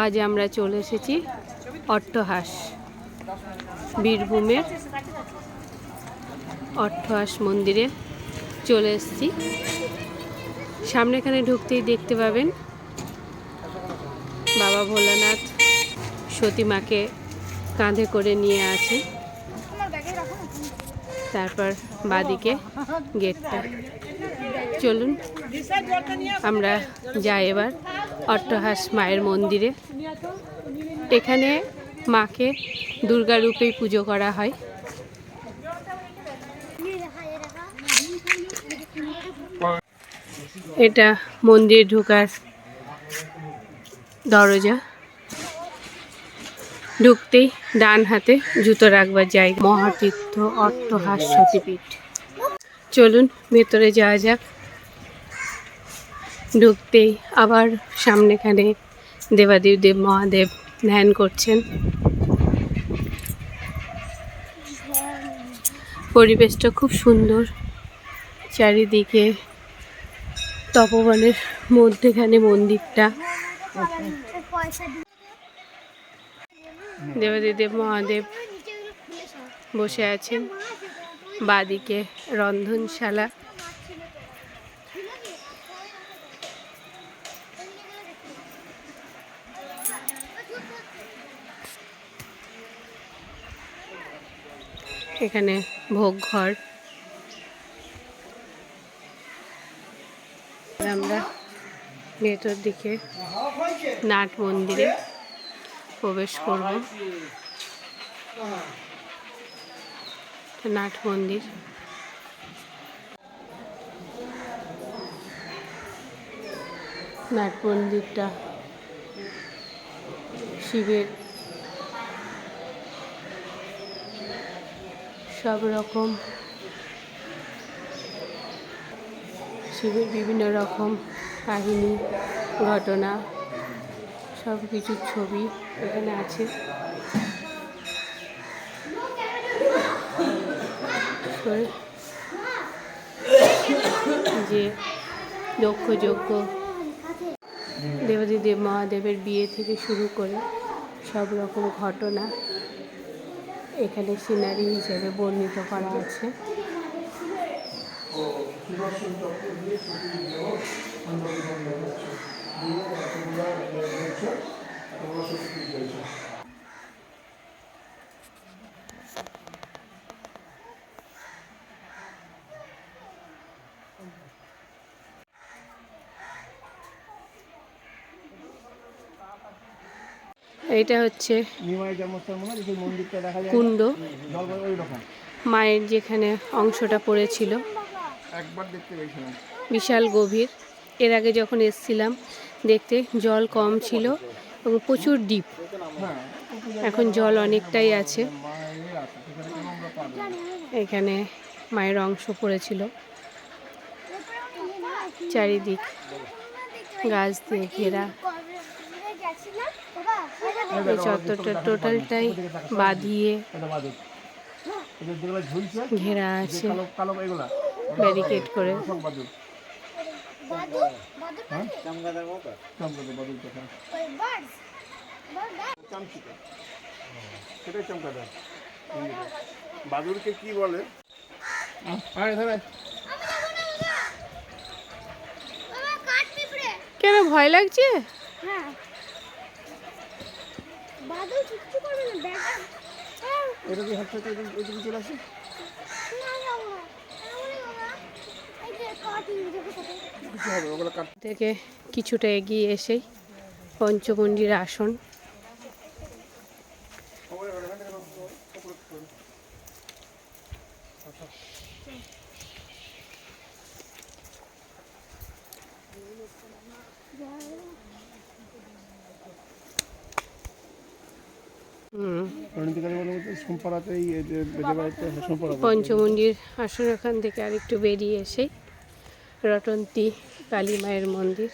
আজ আমরা চলে এসেছি অট্টহাস বীরভূমের অট্টহাস মন্দিরে। চলে এসেছি। সামনে এখানে ঢুকতেই দেখতে পাবেন বাবা ভোলানাথ সতীমাকে কাঁধে করে নিয়ে আছে। তারপর বাদিকে গেটটা। চলুন, আমরা যাই এবার। অট্টহাস মায়ের মন্দিরে। এখানে মাকে দুর্গা রূপেই পুজো করা হয়। এটা মন্দির ঢোকার দরজা। ঢুকতেই ডান হাতে জুতো রাখবার জায়গা। মহাতীর্থ অট্টহাস সতীপীঠ। চলুন ভেতরে যাওয়া যাক। ঢুকতেই আবার সামনেখানে দেবাদেব দেব মহাদেব ধ্যান করছেন। পরিবেশটা খুব সুন্দর। চারিদিকে তপবনের মধ্যেখানে মন্দিরটা। দেবাদিদেব মহাদেব বসে আছেন। বাদিকে রন্ধনশালা। এখানে ভোগ ঘর। আমরা ভেতর দিকে নাট মন্দিরে প্রবেশ করব। নাট মন্দির। নাট মন্দিরটা শিবের সব রকম শিবের বিভিন্ন রকম কাহিনী, ঘটনা সব কিছুর ছবি এখানে আছে। যে দক্ষ যজ্ঞ দেবাদিদেব মহাদেবের বিয়ে থেকে শুরু করে সব রকম ঘটনা। এখানে সিনারি হিসেবে বর্ণিত করা আছে। এইটা হচ্ছে কুণ্ড। মায়ের যেখানে অংশটা পড়েছিল। বিশাল গভীর। এর আগে যখন এসছিলাম দেখতে জল কম ছিল এবং প্রচুর ডিপ। হ্যাঁ। এখন জল অনেকটাই আছে। এখানে মায়ের অংশ পড়েছিল। চারিদিক গাছ দিয়ে ঘেরা। এই চত্বরটা টোটালটাই বাঁধিয়ে ঘেরা আছে ব্যারিকেড করে হ্যাঁ সেটাই চমকাদার বাদুরকে কি বলে কেন ভয় লাগছে হ্যাঁ এটা কি এদিকে চলে আসে? থেকে কিছুটা এগিয়ে এসেই পঞ্চমন্ডির আসন। হুম রণিতিকারী বলে বলতে সোমপাড়াতে এই যে বেজে বাড়িতে সোমপাড়া বলে। পঞ্চমন্ডির আসন ওখান থেকে আরেকটু বেরিয়ে এসে রটন্তী কালী মায়ের মন্দির।